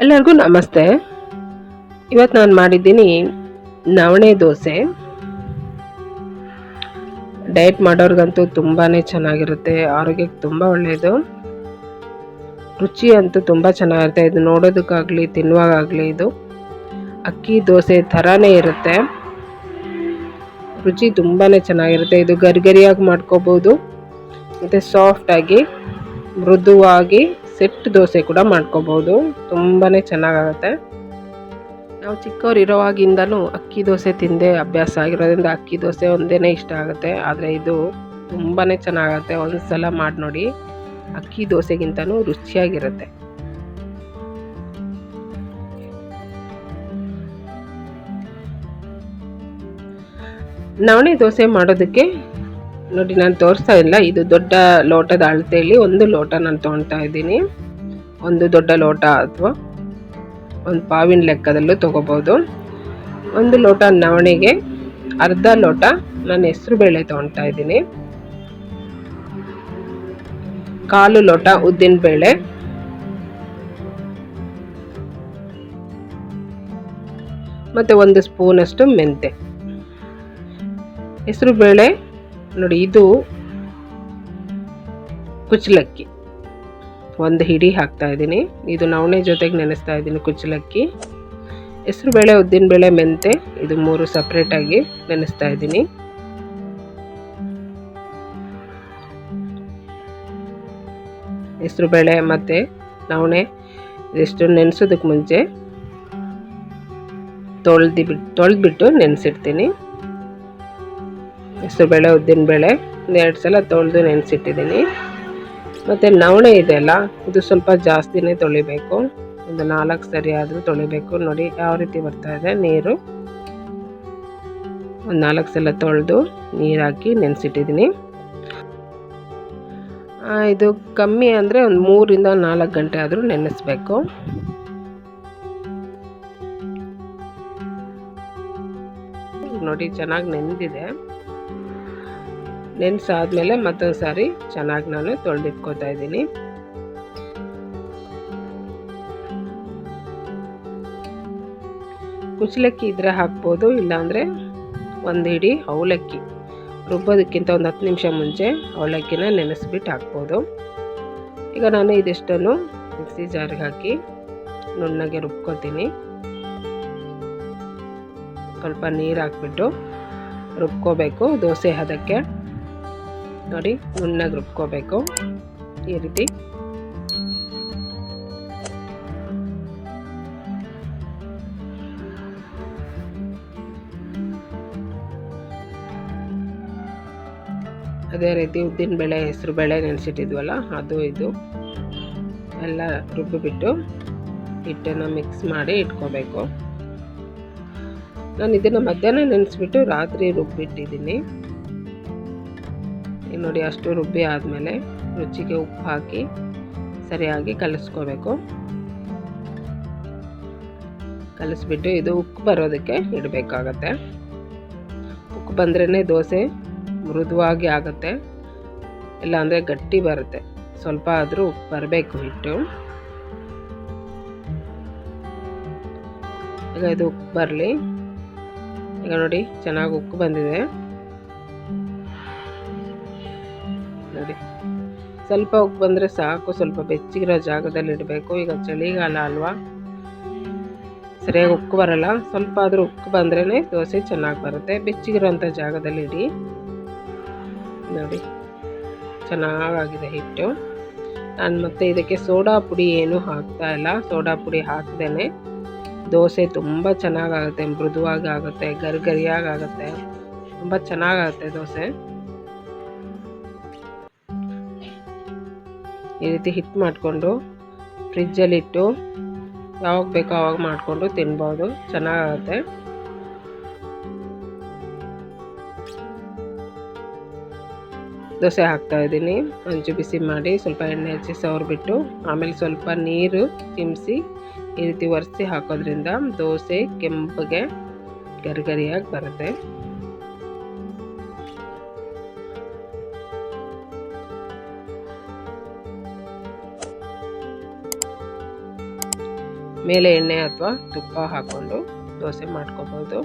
ಎಲ್ಲರಿಗೂ ನಮಸ್ತೆ. ಇವತ್ತು ನಾನು ಮಾಡಿದ್ದೀನಿ ನವಣೆ ದೋಸೆ. ಡಯಟ್ ಮಾಡೋರ್ಗಂತೂ ತುಂಬಾ ಚೆನ್ನಾಗಿರುತ್ತೆ, ಆರೋಗ್ಯಕ್ಕೆ ತುಂಬ ಒಳ್ಳೆಯದು ರುಚಿ ಅಂತೂ ತುಂಬ ಚೆನ್ನಾಗಿರುತ್ತೆ, ಇದು ನೋಡೋದಕ್ಕಾಗಲಿ ತಿನ್ನುವಾಗಲಿ ಇದು. ಅಕ್ಕಿ ದೋಸೆ ಥರನೇ ಇರುತ್ತೆ. ರುಚಿ ತುಂಬಾ ಚೆನ್ನಾಗಿರುತ್ತೆ, ಇದು ಗರಿಗರಿಯಾಗಿ ಮಾಡ್ಕೋಬೋದು. ಮತ್ತು ಸಾಫ್ಟಾಗಿ ಮೃದುವಾಗಿ ಸೆಟ್ ದೋಸೆ ಕೂಡ ಮಾಡ್ಕೋಬೋದು. ತುಂಬಾ ಚೆನ್ನಾಗಾಗುತ್ತೆ. ನಾವು ಚಿಕ್ಕವ್ರು ಇರೋವಾಗಿಂದಲೂ ಅಕ್ಕಿ ದೋಸೆ ತಿಂದೇ ಅಭ್ಯಾಸ ಆಗಿರೋದ್ರಿಂದ ಅಕ್ಕಿ ದೋಸೆ ಒಂದೇ ಇಷ್ಟ ಆಗುತ್ತೆ. ಆದರೆ ಇದು ತುಂಬಾ ಚೆನ್ನಾಗತ್ತೆ. ಒಂದು ಸಲ ಮಾಡಿ ನೋಡಿ ಅಕ್ಕಿ ದೋಸೆಗಿಂತನೂ ರುಚಿಯಾಗಿರುತ್ತೆ. ನವಣೆ ದೋಸೆ ಮಾಡೋದಕ್ಕೆ ನೋಡಿ, ನಾನು ತೋರಿಸ್ತಾ ಇಲ್ಲ. ಇದು ದೊಡ್ಡ ಲೋಟದ ಅಳತೆಯಲ್ಲಿ ಒಂದು ಲೋಟ ನಾನು ತೊಗೊಳ್ತಾ ಇದ್ದೀನಿ. ಒಂದು ದೊಡ್ಡ ಲೋಟ ಅಥವಾ ಒಂದು ಪಾವಿನ ಲೆಕ್ಕದಲ್ಲೂ ತೊಗೋಬೋದು. ಒಂದು ಲೋಟ ನವಣೆಗೆ, ಅರ್ಧ ಲೋಟ ನಾನು ಹೆಸರು ಬೇಳೆ ತೊಗೊಳ್ತಾ ಇದ್ದೀನಿ. ಕಾಲು ಲೋಟ ಉದ್ದಿನ ಬೇಳೆ ಮತ್ತು ಒಂದು ಸ್ಪೂನಷ್ಟು ಮೆಂತೆ ಹೆಸರು ಬೇಳೆ ನೋಡಿ, ಇದು ಕುಚ್ಚಲಕ್ಕಿ. ಒಂದು ಹಿಡಿ ಹಾಕ್ತಾ ಇದ್ದೀನಿ. ಇದು ನವಣೆ ಜೊತೆಗೆ ನೆನೆಸ್ತಾ ಇದ್ದೀನಿ ಕುಚ್ಚಲಕ್ಕಿ. ಉದ್ದಿನ ಬೇಳೆ, ಮೆಂತೆ, ಇದು ಮೂರು ಸಪ್ರೇಟಾಗಿ ನೆನೆಸ್ತಾ ಇದ್ದೀನಿ. ಹೆಸರು ಬೇಳೆ ಮತ್ತು ನವಣೆ, ಇದಿಷ್ಟು ನೆನೆಸೋದಕ್ಕೆ ಮುಂಚೆ ತೊಳ್ದು ಬಿಟ್ಟು ತೊಳೆದ್ಬಿಟ್ಟು ನೆನೆಸಿಡ್ತೀನಿ. ಹೆಸರುಬೇಳೆ ಒಂದು ಎರಡು ಸಲ ತೊಳೆದು ನೆನೆಸಿಟ್ಟಿದ್ದೀನಿ. ಮತ್ತು ನವಣೆ ಇದೆಯಲ್ಲ ಇದು ಸ್ವಲ್ಪ ಜಾಸ್ತಿನೇ ತೊಳಿಬೇಕು. ಒಂದು ನಾಲ್ಕು ಸರಿ ಆದರೂ ತೊಳಿಬೇಕು. ನೋಡಿ ಯಾವ ರೀತಿ ಬರ್ತಾ ಇದೆ, ನೀರು. ಒಂದು ನಾಲ್ಕು ಸಲ ತೊಳೆದು ನೀರು ಹಾಕಿ ನೆನೆಸಿಟ್ಟಿದ್ದೀನಿ. ಇದು ಕಮ್ಮಿ ಅಂದರೆ ಒಂದು ಮೂರಿಂದ ನಾಲ್ಕು ಗಂಟೆ ಆದರೂ ನೆನೆಸ್ಬೇಕು ನೋಡಿ, ಚೆನ್ನಾಗಿ ನೆನೆದಿದೆ ನೆನೆಸಾದ್ಮೇಲೆ ಮತ್ತೊಂದು ಸಾರಿ ಚೆನ್ನಾಗಿ ನಾನು ತೊಳೆದಿಟ್ಕೋತಾ ಇದ್ದೀನಿ. ಕುಚ್ಚಲಕ್ಕಿ ಇದ್ರೆ ಹಾಕ್ಬೋದು, ಇಲ್ಲಾಂದರೆ ಒಂದು ಹಿಡಿ ಅವಲಕ್ಕಿ. ರುಬ್ಬೋದಕ್ಕಿಂತ ಒಂದು ಹತ್ತು ನಿಮಿಷ ಮುಂಚೆ ಅವಲಕ್ಕಿನ ನೆನೆಸ್ಬಿಟ್ಟು ಹಾಕ್ಬೋದು. ಈಗ ನಾನು ಇದಿಷ್ಟನ್ನು ಮಿಕ್ಸಿ ಜಾರಿಗೆ ಹಾಕಿ ನುಣ್ಣಗೆ ರುಬ್ಕೋತೀನಿ. ಸ್ವಲ್ಪ ನೀರು ಹಾಕ್ಬಿಟ್ಟು ರುಬ್ಕೋಬೇಕು, ದೋಸೆ ಹದಕ್ಕೆ. ನೋಡಿ, ನುಣ್ಣಗೆ ರುಬ್ಕೋಬೇಕು. ಈ ರೀತಿ. ಅದೇ ರೀತಿ ಉದ್ದಿನ ಬೇಳೆ, ಹೆಸರು ಬೇಳೆ ನೆನೆಸಿಟ್ಟಿದ್ವಲ್ಲ, ಅದು ಇದು. ಎಲ್ಲ ರುಬ್ಬಿಬಿಟ್ಟು ಹಿಟ್ಟನ್ನು ಮಿಕ್ಸ್ ಮಾಡಿ ಇಟ್ಕೋಬೇಕು. ನಾನು ಇದನ್ನು ಮಧ್ಯಾಹ್ನ ನೆನೆಸ್ಬಿಟ್ಟು ರಾತ್ರಿ ರುಬ್ಬಿಟ್ಟಿದ್ದೀನಿ. ಈಗ ನೋಡಿ ಅಷ್ಟು ರುಬ್ಬಿ ಆದಮೇಲೆ ರುಚಿಗೆ ಉಪ್ಪು ಹಾಕಿ ಸರಿಯಾಗಿ ಕಲಿಸ್ಕೋಬೇಕು. ಕಲಿಸ್ಬಿಟ್ಟು ಇದು ಉಕ್ಕು ಬರೋದಕ್ಕೆ ಇಡಬೇಕಾಗತ್ತೆ. ಉಕ್ಕು ಬಂದ್ರೇ ದೋಸೆ ಮೃದುವಾಗಿ ಆಗುತ್ತೆ. ಇಲ್ಲಾಂದರೆ ಗಟ್ಟಿ ಬರುತ್ತೆ. ಸ್ವಲ್ಪ ಆದರೂ ಉಪ್ಪು ಬರಬೇಕು ಹಿಟ್ಟು. ಈಗ ಇದು ಉಪ್ಪು ಬರಲಿ. ಈಗ ನೋಡಿ ಚೆನ್ನಾಗಿ ಉಕ್ಕು ಬಂದಿದೆ. ನೋಡಿ. ಸ್ವಲ್ಪ ಹೋಗಿ ಬಂದರೆ ಸಾಕು, ಸ್ವಲ್ಪ ಬೆಚ್ಚಗಿರೋ ಜಾಗದಲ್ಲಿ ಇಡಬೇಕು ಈಗ ಚಳಿಗಾಲ ಅಲ್ವಾ? ಸರಿಯಾಗಿ ಉಕ್ಕು ಬರಲ್ಲ. ಸ್ವಲ್ಪ ಆದರೂ ಉಕ್ಕು ಬಂದ್ರೇ ದೋಸೆ ಚೆನ್ನಾಗಿ ಬರುತ್ತೆ. ಬೆಚ್ಚಗಿರೋಂಥ ಜಾಗದಲ್ಲಿ ಇಡಿ. ನೋಡಿ. ಚೆನ್ನಾಗಾಗಿದೆ ಹಿಟ್ಟು. ನಾನು ಮತ್ತೆ ಇದಕ್ಕೆ ಸೋಡಾ ಪುಡಿ ಏನೂ ಹಾಕ್ತಾ ಇಲ್ಲ. ಸೋಡಾ ಪುಡಿ ಹಾಕ್ದೇ ದೋಸೆ ತುಂಬ ಚೆನ್ನಾಗಾಗುತ್ತೆ, ಮೃದುವಾಗಿ ಆಗುತ್ತೆ, ಗರಿಗರಿಯಾಗಿ ಆಗುತ್ತೆ. ತುಂಬ ಚೆನ್ನಾಗಾಗುತ್ತೆ ದೋಸೆ. ಈ ರೀತಿ ಹಿಟ್ ಮಾಡಿಕೊಂಡು ಫ್ರಿಜ್ಜಲ್ಲಿಟ್ಟು ಯಾವಾಗ ಬೇಕೋ ಆವಾಗ ಮಾಡಿಕೊಂಡು ತಿನ್ಬೋದು. ಚೆನ್ನಾಗಾಗುತ್ತೆ ದೋಸೆ ಹಾಕ್ತಾ ಇದ್ದೀನಿ. ಹಂಚು ಬಿಸಿ ಮಾಡಿ ಸ್ವಲ್ಪ ಎಣ್ಣೆ ಹಚ್ಚಿ ಸವರ್ಬಿಟ್ಟು ಆಮೇಲೆ ಸ್ವಲ್ಪ ನೀರು ಚಿಮ್ಮಿಸಿ ಈ ರೀತಿ ಒರೆಸಿ ಹಾಕೋದ್ರಿಂದ ದೋಸೆ ಕೆಂಪಗೆ ಗರಿಗರಿಯಾಗಿ ಬರುತ್ತೆ. ಮೇಲೆ ಎಣ್ಣೆ ಅಥವಾ ತುಪ್ಪ ಹಾಕೊಂಡು ದೋಸೆ ಮಾಡ್ಕೋಬೋದು.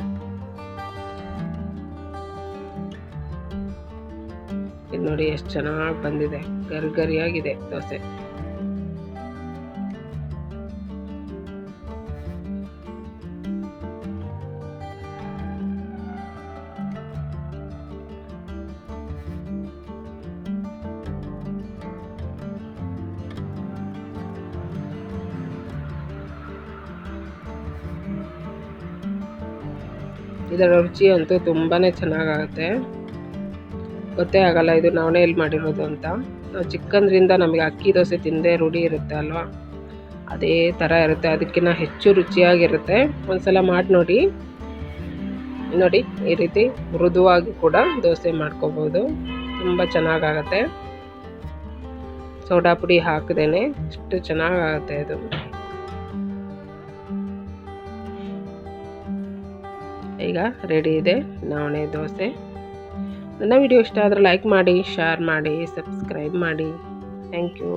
ಇದು ನೋಡಿ ಎಷ್ಟು ಚೆನ್ನಾಗಿ ಬಂದಿದೆ. ಗರಿ ಗರಿಯಾಗಿದೆ ದೋಸೆ. ಇದರ ರುಚಿ ಅಂತೂ ತುಂಬಾ ಚೆನ್ನಾಗಾಗುತ್ತೆ. ಗೊತ್ತೇ ಆಗಲ್ಲ ಇದು ನವಣೆಯಲ್ಲಿ ಮಾಡಿರೋದು ಅಂತ. ನಾವು ಚಿಕ್ಕಂದ್ರಿಂದ ನಮಗೆ ಅಕ್ಕಿ ದೋಸೆ ತಿಂದೇ ರೂಢಿ ಇರುತ್ತೆ ಅಲ್ವಾ? ಅದೇ ಥರ ಇರುತ್ತೆ. ಅದಕ್ಕಿಂತ ಹೆಚ್ಚು ರುಚಿಯಾಗಿರುತ್ತೆ. ಒಂದ್ಸಲ ಮಾಡಿ ನೋಡಿ. ನೋಡಿ, ಈ ರೀತಿ ಮೃದುವಾಗಿ ಕೂಡ ದೋಸೆ ಮಾಡ್ಕೋಬೋದು. ತುಂಬ ಚೆನ್ನಾಗಾಗತ್ತೆ. ಸೋಡಾ ಪುಡಿ ಹಾಕದೇನೆ ಎಷ್ಟು ಚೆನ್ನಾಗಾಗುತ್ತೆ ಅದು. ಈಗ ರೆಡಿ ಇದೆ. ನವಣೆ ದೋಸೆ. ನನ್ನ ವಿಡಿಯೋ ಇಷ್ಟ ಆದರೆ ಲೈಕ್ ಮಾಡಿ ಶೇರ್ ಮಾಡಿ ಸಬ್ಸ್ಕ್ರೈಬ್ ಮಾಡಿ. Thank you